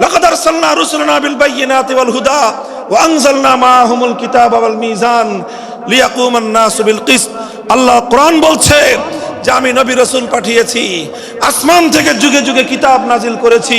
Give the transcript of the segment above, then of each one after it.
لقد أرسلنا رسلنا بالبينات والهدى وأنزلنا معهم الكتاب والميزان ليقوم الناس بالقسط আল্লাহ কোরআন বলছে যে আমি নবী রসুল পাঠিয়েছি আসমান থেকে যুগে যুগে কিতাব নাজিল করেছি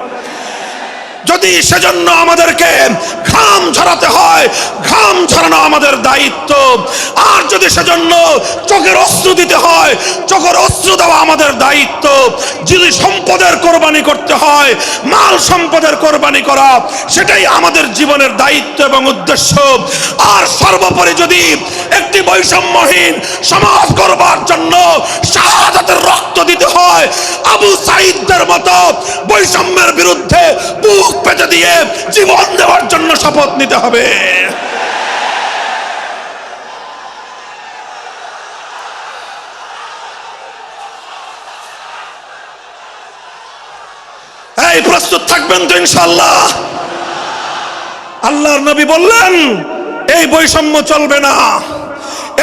যদি সেজন্য আমাদেরকে ঘাম ঝরাতে হয়, ঘাম ঝরানো আমাদের দায়িত্ব। আর যদি সেজন্য চোখের অস্ত্র দিতে হয়, চোখের অস্ত্র দেওয়া আমাদের দায়িত্ব। যদি সম্পদের কোরবানি করতে হয়, মাল সম্পদের কোরবানি করা, সেটাই আমাদের জীবনের দায়িত্ব এবং উদ্দেশ্য। আর সর্বোপরি যদি একটি বৈষম্যহীন সমাজ করবার জন্য শাহাদাতের আবু সাইদদের মতো বৈষম্যের বিরুদ্ধে বুক পেতে দিয়ে জীবন দেওয়ার জন্য শপথ নিতে হবে। এই, প্রস্তুত থাকবেন তো ইনশাল্লাহ আল্লাহর নবী বললেন, এই বৈষম্য চলবে না।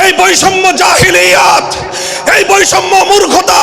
এই বৈষম্য জাহিলিয়াত, এই বৈষম্য মূর্খতা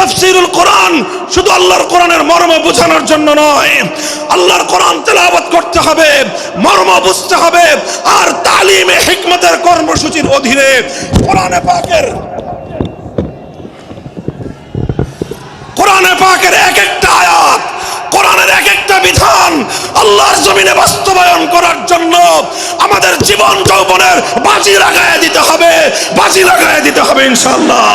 তাফসিরুল কোরআন শুধু আল্লাহর কোরআনের মর্ম বোঝানোর জন্য নয়। আল্লাহর কোরআন তেলাওয়াত করতে হবে, মর্ম বুঝতে হবে, আর তালিমে হিকমতের কর্মসূচির অধীনে কোরআনে পাকের কোরআনে পাকের এক একটা আয়াত, কোরআনের এক একটা বিধান আল্লাহর জমিনে বাস্তবায়ন করার জন্য আমাদের জীবন যৌবনের বাজি লাগায় দিতে হবে, বাজি লাগায় দিতে হবে ইনশাআল্লাহ।